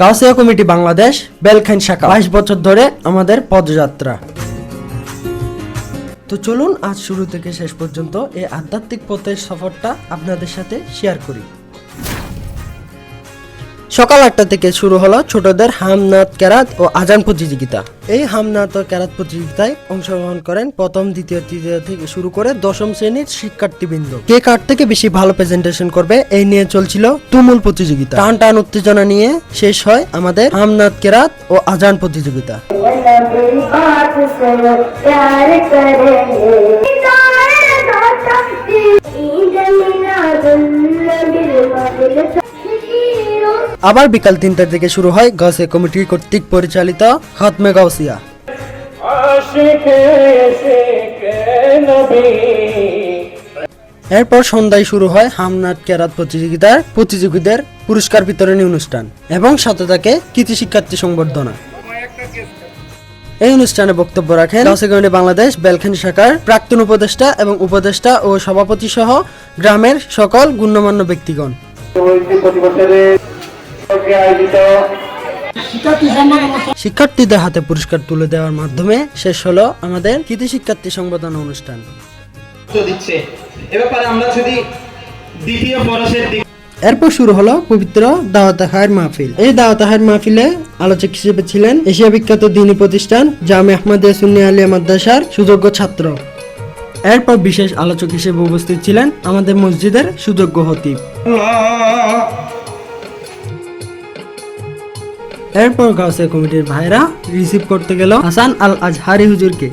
Gausia committee Bangladesh বেলখান শাখা। বাইশ বছর ধরে আমাদের পদযাত্রা। তো চলুন, আজ শুরু থেকে শেষ পর্যন্ত এই আধ্যাত্মিক পথের সফরটা আপনাদের সাথে শেয়ার করি। সকাল আটটা থেকে শুরু হলো ছোটদের হামনাথ ক্যারাত ও আজান প্রতিযোগিতা। এই হামনাথ ও ক্যারাত প্রতিযোগিতায় অংশগ্রহণ করেন প্রথম, দ্বিতীয়, তৃতীয় থেকে শুরু করে দশম শ্রেণির শিক্ষার্থীবৃন্দ। কে কার থেকে বেশি ভালো প্রেজেন্টেশন করবে, এই নিয়ে চলছিল তুমুল প্রতিযোগিতা। টান টান উত্তেজনা নিয়ে শেষ হয় আমাদের হামনাথ কেরাত ও আজান প্রতিযোগিতা। আবার বিকাল তিনটার থেকে শুরু হয় গাছে কমিটি কর্তৃক পরিচালিত খতমে গাউসিয়া। এরপর সন্ধ্যায় শুরু হয় হামনাট কেরাত প্রতিযোগিতার প্রতিযোগীদের পুরস্কার বিতরণী অনুষ্ঠান এবং সাথে থাকে কৃতি শিক্ষার্থী সংবর্ধনা। এই অনুষ্ঠানে বক্তব্য রাখেন দশগণী বাংলাদেশ বেলখানি শাখার প্রাক্তন উপদেষ্টা এবং উপদেষ্টা ও সভাপতি সহ গ্রামের সকল গণ্যমান্য ব্যক্তিগণ। আয়োজিত। শিক্ষার্থীদের হাতে পুরস্কার তুলে দেওয়ার মাধ্যমে শেষ হলো আমাদের কৃতি শিক্ষার্থী সংবর্ধনা অনুষ্ঠান। দিচ্ছে। এ ব্যাপারে আমরা যদি দ্বিতীয় বরসের দিকে এরপর শুরু হলো পবিত্র দাওয়াত হায়ের মাহফিল। এই দাওয়াত হায়ের মাহফিলে আলোচক হিসেবে ছিলেন এশিয়া বিখ্যাত দিনী প্রতিষ্ঠান জামে আহমদিয়া সুন্নি আলিয়া মাদ্রাসার সুযোগ্য ছাত্র। এরপর বিশেষ আলোচক হিসেবে উপস্থিত ছিলেন আমাদের মসজিদের সুযোগ্য হতিব এরপর গাউসে কমিটির ভাইরা রিসিভ করতে গেল হাসান আল আজহারি হুজুরকে।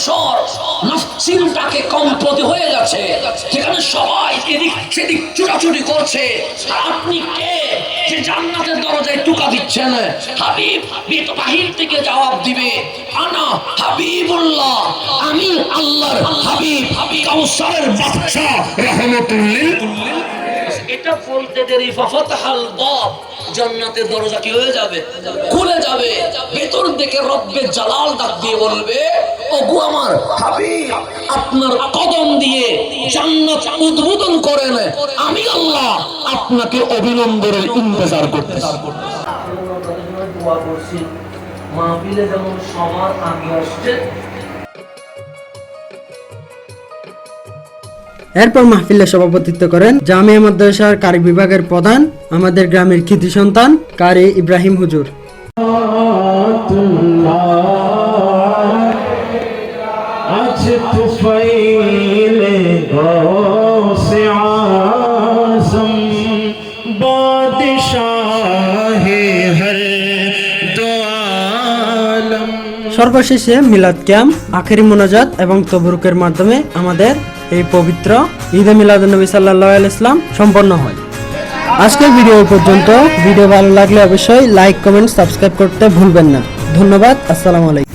আসর মসজিদটাকে কম্পতি হয়ে গেছে। যেখানে সবাই এদিক সেদিক চুরাচুরি করছে। আপনি কে? যে জান্নাতের দরজায় টুকা দিচ্ছেন? হাবিব বাহির থেকে জবাব দিবে। আনা হাবিবুল্লাহ। আমি আল্লাহর হাবিব। কাউসারের বাদশা। রহমতুল্লিল। এটা বলতে দেরি। ফাফাতাহাল বাব। জান্নাতের দরজা কি হয়ে যাবে? খুলে যাবে। ভেতর থেকে রব্বে জালাল ডাক দিয়ে বলবে ওগো আমার হাবিব আপনার কদম দিয়ে জান্নাত উদ্বোধন করেন। আমি আল্লাহ আপনাকে অবিলম্বনের ইন্তজার করতেছি। দোয়া করছি। মাহফিলে যেমন সবার আগে আসছে। এরপর মাহফিলে সভাপতিত্ব করেন জামিয়া মাদ্রাসার কারি বিভাগের প্রধান আমাদের গ্রামের কৃতি সন্তান কারি ইব্রাহিম হুজুর। আজ হর সর্বশেষে মিলাদ ক্যাম্প আখেরি মোনাজাত এবং তবরুকের মাধ্যমে আমাদের এই পবিত্র ঈদে মিলাদ নবী সাল্লাহ ইসলাম সম্পন্ন হয়। আজকের ভিডিও পর্যন্ত। ভিডিও ভালো লাগলে অবশ্যই লাইক কমেন্ট সাবস্ক্রাইব করতে ভুলবেন না। ধন্যবাদ। আসসালামু আলাইকুম।